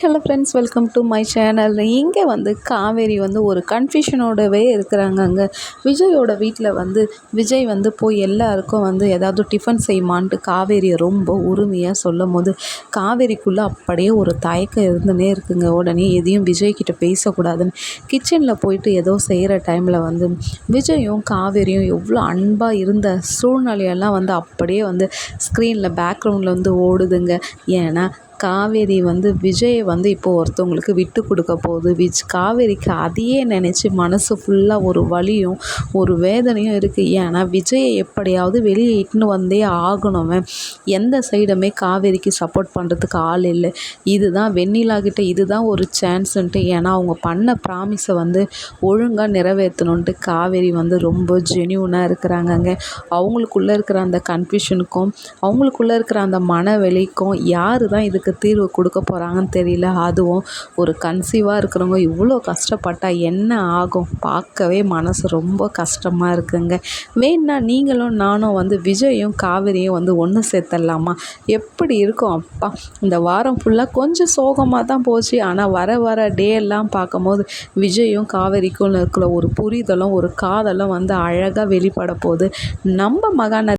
Hello friends welcome to my channel இங்கே வந்து காவேரி வந்து ஒரு கன்ஃபியூஷனோடவே இருக்கிறாங்க அங்கே. விஜயோட வீட்டில் வந்து விஜய் வந்து போய் எல்லாருக்கும் வந்து ஏதாவது டிஃபன் செய்யுமான்ட்டு காவேரியை ரொம்ப உரிமையாக சொல்லும் போது காவேரிக்குள்ளே அப்படியே ஒரு தயக்கம் இருந்துனே இருக்குங்க. உடனே எதையும் விஜய்கிட்ட பேசக்கூடாதுன்னு கிச்சனில் போயிட்டு ஏதோ செய்கிற டைமில் வந்து விஜயும் காவேரியும் எவ்வளோ அன்பாக இருந்த சூழ்நிலையெல்லாம் வந்து அப்படியே வந்து ஸ்க்ரீனில் பேக்ரவுண்டில் வந்து ஓடுதுங்க. ஏன்னா காவேரி வந்து விஜயை வந்து இப்போ ஒருத்தவங்களுக்கு விட்டு கொடுக்க போகுது. விஜ் காவேரிக்கு அதையே நினச்சி மனசு ஃபுல்லாக ஒரு வலியும் ஒரு வேதனையும் இருக்குது ஏன்னா விஜயை எப்படியாவது வெளியே இட்டுன்னு வந்தே ஆகணும். எந்த சைடுமே காவேரிக்கு சப்போர்ட் பண்ணுறதுக்கு ஆள் இல்லை. இதுதான் வெண்ணிலாகிட்ட இதுதான் ஒரு சான்ஸுன்ட்டு ஏன்னா அவங்க பண்ண ப்ராமிஸை வந்து ஒழுங்காக நிறைவேற்றணுன்ட்டு காவேரி வந்து ரொம்ப ஜெனியூனாக இருக்கிறாங்கங்க. அவங்களுக்குள்ளே இருக்கிற அந்த கன்ஃபியூஷனுக்கும் அவங்களுக்குள்ளே இருக்கிற அந்த மனவெளிக்கும் யார் தான் இதுக்கு அதுக்கு தீர்வு கொடுக்க போகிறாங்கன்னு தெரியல. அதுவும் ஒரு கன்சீவாக இருக்கிறவங்க இவ்வளோ கஷ்டப்பட்டால் என்ன ஆகும்? பார்க்கவே மனசு ரொம்ப கஷ்டமாக இருக்குங்க. வேணா நீங்களும் நானும் வந்து விஜயும் காவிரியும் வந்து ஒன்று சேர்த்துடலாமா? எப்படி இருக்கும் அப்பா? இந்த வாரம் ஃபுல்லாக கொஞ்சம் சோகமாக தான் போச்சு. ஆனால் வர வர டே எல்லாம் பார்க்கும்போது விஜயும் காவேரிக்கும் இருக்கிற ஒரு புரிதலும் ஒரு காதலும் வந்து அழகாக வெளிப்பட போகுது. நம்ம மகாநதி